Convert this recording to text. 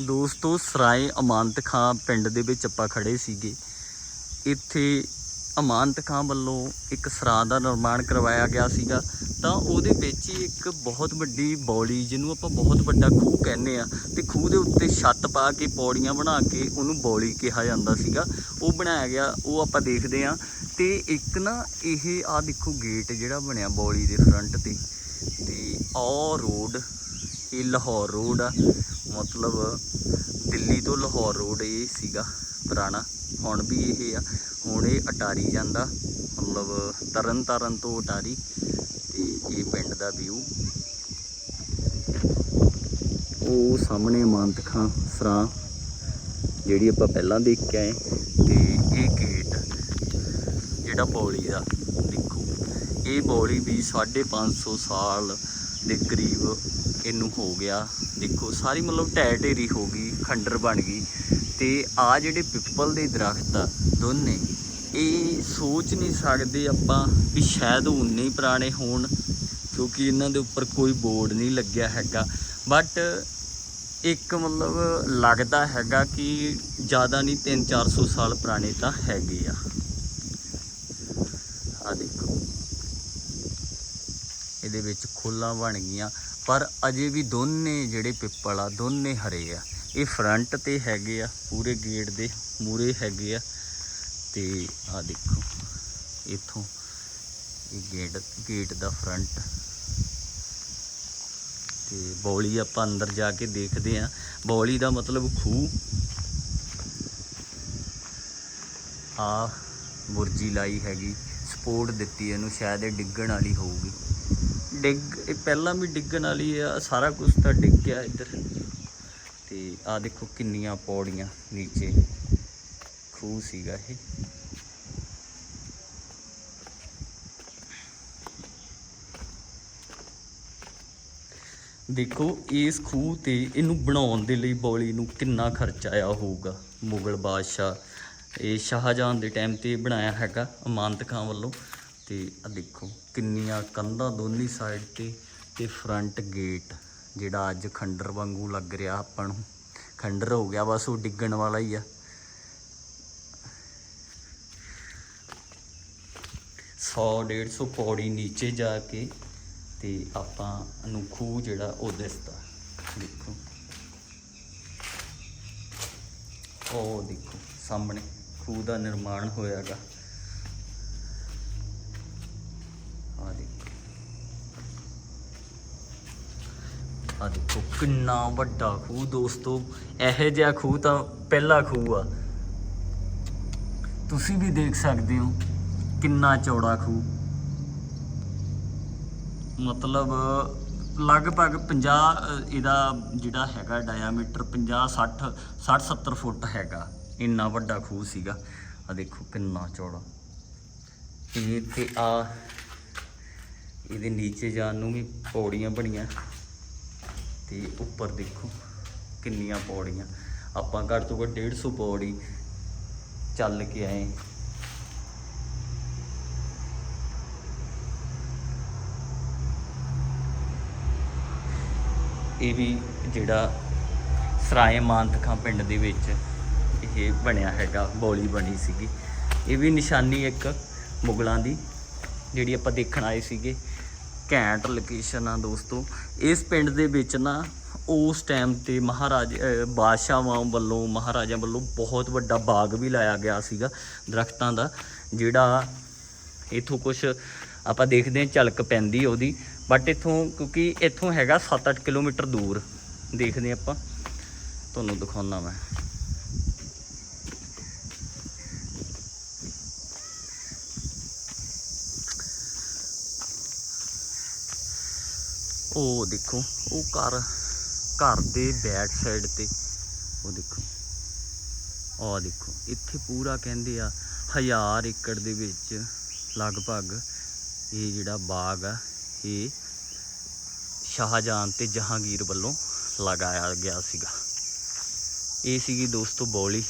ਦੋਸਤੋ, ਸਰਾਏ ਅਮਾਨਤ ਖਾਂ ਪਿੰਡ ਦੇ ਵਿੱਚ ਆਪਾਂ ਖੜੇ ਸੀਗੇ। ਇੱਥੇ ਅਮਾਨਤ ਖਾਂ ਵੱਲੋਂ ਇੱਕ ਸਰਾ ਦਾ ਨਿਰਮਾਣ ਕਰਵਾਇਆ ਗਿਆ ਸੀਗਾ। ਤਾਂ ਉਹਦੇ ਵਿੱਚ ਹੀ ਇੱਕ ਬਹੁਤ ਵੱਡੀ ਬੌਲੀ, ਜਿਹਨੂੰ ਆਪਾਂ ਬਹੁਤ ਵੱਡਾ ਖੂਹ ਕਹਿੰਦੇ ਆ ਤੇ ਖੂਹ ਦੇ ਉੱਤੇ ਛੱਤ ਪਾ ਕੇ, ਪੌੜੀਆਂ ਬਣਾ ਕੇ ਉਹਨੂੰ ਬੌਲੀ ਕਿਹਾ ਜਾਂਦਾ ਸੀਗਾ। ਉਹ ਬਣਾਇਆ ਗਿਆ, ਉਹ ਆਪਾਂ ਦੇਖਦੇ ਆ ਤੇ ਇੱਕ ਨਾ ਇਹ ਆ ਦੇਖੋ ਗੇਟ ਜਿਹੜਾ ਬਣਿਆ ਬੌਲੀ ਦੇ ਫਰੰਟ ਤੇ ਤੇ ਆ ਰੋਡ ਇਹ ਲਾਹੌਰ ਰੋਡ ਆ। ਮਤਲਬ ਦਿੱਲੀ ਤੋਂ ਲਾਹੌਰ ਰੋਡ ਇਹ ਸੀਗਾ ਪੁਰਾਣਾ। ਹੁਣ ਵੀ ਇਹ ਆ। ਹੁਣ ਇਹ ਅਟਾਰੀ ਜਾਂਦਾ। ਮਤਲਬ ਤਰਨ ਤਾਰਨ ਤੋਂ ਅਟਾਰੀ। ਤੇ ਇਹ ਪਿੰਡ ਦਾ ਵਿਊ ਉਹ ਸਾਹਮਣੇ ਮਾਨਤਖਾਂ, ਸਰਾਂ, ਜਿਹੜੀ ਆਪਾਂ ਪਹਿਲਾਂ ਦੇਖ ਕੇ ਆਏ। ਤੇ ਇਹ ਗੇਟ ਜਿਹੜਾ ਬੌਲੀ ਦਾ। ਦੇਖੋ, ਇਹ ਬੌਲੀ ਵੀ 550 ਸਾਲ ਦੇ ਕਰੀਬ ਇਹਨੂੰ ਹੋ ਗਿਆ। ਦੇਖੋ, ਸਾਰੀ ਮਤਲਬ ਢਹਿ ਢੇਰੀ ਹੋ ਗਈ, ਖੰਡਰ ਬਣ ਗਈ। ਤੇ ਆ ਜਿਹੜੇ ਪਿੱਪਲ ਦੇ ਦਰਖਤ ਆ, ਦੋਨੇ, ਇਹ ਸੋਚ ਨਹੀਂ ਸਕਦੇ ਆਪਾਂ ਵੀ ਸ਼ਾਇਦ ਉਹ ਉਨੇ ਹੀ ਪੁਰਾਣੇ ਹੋਣ, ਕਿਉਂਕਿ ਇਹਨਾਂ ਦੇ ਉੱਪਰ ਕੋਈ ਬੋਰਡ ਨਹੀਂ ਲੱਗਿਆ ਹੈਗਾ। ਬਟ ਇੱਕ ਮਤਲਬ ਲੱਗਦਾ ਹੈਗਾ ਕਿ ਜ਼ਿਆਦਾ ਨਹੀਂ 3-400 ਸਾਲ ਪੁਰਾਣੇ ਤਾਂ ਹੈਗੇ ਆ ਦੇਖੋ ਦੇ ਵਿੱਚ ਖੋਲਾਂ ਬਣ ਗਈਆਂ, ਪਰ ਅਜੇ ਵੀ ਦੋਨੇ ਜਿਹੜੇ ਪਿੱਪਲ ਆ, ਦੋਨੇ ਹਰੇ ਆ। ਇਹ ਫਰੰਟ ਤੇ ਹੈਗੇ ਆ, ਪੂਰੇ ਗੇਟ ਦੇ ਮੂਰੇ ਹੈਗੇ ਆ। ਤੇ ਆ ਦੇਖੋ, ਇੱਥੋਂ ਇਹ ਗੇਟ ਗੇਟ ਦਾ ਫਰੰਟ ਤੇ ਬੌਲੀ ਆਪਾਂ ਅੰਦਰ ਜਾ ਕੇ ਦੇਖਦੇ ਆ। ਬੌਲੀ ਦਾ ਮਤਲਬ ਖੂਹ। ਆ ਮੁਰਜੀ ਲਾਈ ਹੈਗੀ, ਸਪੋਰਟ ਦਿੱਤੀ ਇਹਨੂੰ, ਸ਼ਾਇਦ ਇਹ ਡਿੱਗਣ ਵਾਲੀ ਹੋਊਗੀ। ਡਿੱਗ, ਇਹ ਪਹਿਲਾਂ ਵੀ ਡਿੱਗਣ ਵਾਲੀ ਆ, ਸਾਰਾ ਕੁਝ ਤਾਂ ਡਿੱਗ ਗਿਆ ਇੱਧਰ। ਤੇ ਆ ਦੇਖੋ ਕਿੰਨੀਆਂ ਪੌੜੀਆਂ ਨੀਚੇ। ਖੂਹ ਸੀਗਾ ਇਹ। ਦੇਖੋ, ਇਸ ਖੂਹ ਤੇ ਇਹਨੂੰ ਬਣਾਉਣ ਦੇ ਲਈ ਬੌਲੀ ਨੂੰ ਕਿੰਨਾ ਖਰਚ ਆਇਆ ਹੋਊਗਾ, ਮੁਗਲ ਬਾਦਸ਼ਾਹ। ਇਹ ਸ਼ਾਹਜਹਾਨ ਦੇ ਟਾਈਮ ਤੇ ਬਣਾਇਆ ਹੈਗਾ, ਅਮਾਨਤ ਖਾਂ ਵੱਲੋਂ। ਤੇ ਆ ਦੇਖੋ ਕਿੰਨੀਆਂ ਕੰਧਾਂ ਦੋਨੀ ਸਾਈਡ ਤੇ ਤੇ ਫਰੰਟ ਗੇਟ ਜਿਹੜਾ ਅੱਜ ਖੰਡਰ ਵਾਂਗੂ ਲੱਗ ਰਿਹਾ ਆਪਾਂ ਨੂੰ। ਖੰਡਰ ਹੋ ਗਿਆ ਬਸ, ਉਹ ਡਿੱਗਣ ਵਾਲਾ ਹੀ ਆ। 100 150 ਪੌੜੀ ਨੀਚੇ ਜਾ ਕੇ ਤੇ ਆਪਾਂ ਨੂੰ ਖੂਹ ਜਿਹੜਾ ਉਹ ਦਿਸਦਾ। ਦੇਖੋ। ਉਹ ਦੇਖੋ, ਸਾਹਮਣੇ ਖੂਹ ਦਾ ਨਿਰਮਾਣ ਹੋਇਆਗਾ ਆ ਦੇਖੋ ਆ ਦੇਖੋ, ਕਿੰਨਾ ਵੱਡਾ ਖੂਹ ਦੋਸਤੋ। ਇਹੋ ਜਿਹਾ ਖੂਹ ਤਾਂ ਪਹਿਲਾ ਖੂਹ ਆ। ਤੁਸੀਂ ਵੀ ਦੇਖ ਸਕਦੇ ਹੋ ਕਿੰਨਾ ਚੌੜਾ ਖੂਹ। ਮਤਲਬ, ਲਗਭਗ 50 ਇਹਦਾ ਜਿਹੜਾ ਹੈਗਾ ਡਾਇਆਮੀਟਰ 50 60 60 70 ਫੁੱਟ ਹੈਗਾ। ਇੰਨਾ ਵੱਡਾ ਖੂਹ ਸੀਗਾ। ਆ ਦੇਖੋ, ਕਿੰਨਾ ਚੌੜਾ। ਇਹ ਤੇ ਆ, ਇਹਦੇ ਨੀਚੇ ਜਾਣ ਨੂੰ ਵੀ ਪੌੜੀਆਂ ਬਣੀਆਂ। ਤੇ ਉੱਪਰ ਦੇਖੋ ਕਿੰਨੀਆਂ ਪੌੜੀਆਂ। ਆਪਾਂ ਘੱਟ ਤੋਂ ਘੱਟ 150 ਪੌੜੀ ਚੱਲ ਕੇ ਆਏ। ਇਹ ਵੀ ਜਿਹੜਾ ਸਰਾਏ ਮਾਨਤਖਾਂ ਪਿੰਡ ਦੇ ਵਿੱਚ ਇਹ ਬਣਿਆ ਹੈਗਾ, ਬੌਲੀ ਬਣੀ ਸੀਗੀ। ਇਹ ਵੀ ਨਿਸ਼ਾਨੀ ਇੱਕ ਮੁਗਲਾਂ ਦੀ, ਜਿਹੜੀ ਆਪਾਂ ਦੇਖਣ ਆਏ ਸੀਗੇ। ਘੈਂਟ ਲੋਕੇਸ਼ਨ ਆ ਦੋਸਤੋ। ਇਸ ਪਿੰਡ ਦੇ ਵਿੱਚ ਨਾ ਉਸ ਟਾਈਮ ਤੇ ਮਹਾਰਾਜ, ਅਹ ਬਾਦਸ਼ਾਹਾਂ ਵੱਲੋਂ, ਮਹਾਰਾਜਾ ਵੱਲੋਂ ਬਹੁਤ ਵੱਡਾ ਬਾਗ ਵੀ ਲਾਇਆ ਗਿਆ ਸੀਗਾ ਦਰਖਤਾਂ ਦਾ, ਜਿਹੜਾ ਇਥੋਂ ਕੁਝ ਆਪਾਂ ਦੇਖਦੇ ਹਾਂ ਝਲਕ ਪੈਂਦੀ ਉਹਦੀ ਬਟ ਇਥੋਂ ਕਿਉਂਕਿ ਇਥੋਂ ਹੈਗਾ 7-8 ਕਿਲੋਮੀਟਰ ਦੂਰ, ਦੇਖਦੇ ਹਾਂ ਆਪਾਂ। ਤੁਹਾਨੂੰ ਦਿਖਾਉਣਾ ਮੈਂ। ਉਹ ਦੇਖੋ, ਉਹ ਘਰ ਘਰ ਦੇ ਬੈਕ ਸਾਈਡ ਤੇ। ਉਹ ਦੇਖੋ। ਆਹ ਦੇਖੋ, ਇੱਥੇ ਪੂਰਾ ਕਹਿੰਦੇ ਆ ਹਜ਼ਾਰ ਏਕੜ ਦੇ ਵਿੱਚ ਲਗਭਗ ਇਹ ਜਿਹੜਾ ਬਾਗ ਆ, ਇਹ ਸ਼ਾਹਜਹਾਨ ਤੇ ਜਹਾਂਗੀਰ ਵੱਲੋਂ ਲਗਾਇਆ ਗਿਆ ਸੀਗਾ। ਇਹ ਸੀਗੀ ਦੋਸਤੋ ਬੌਲੀ।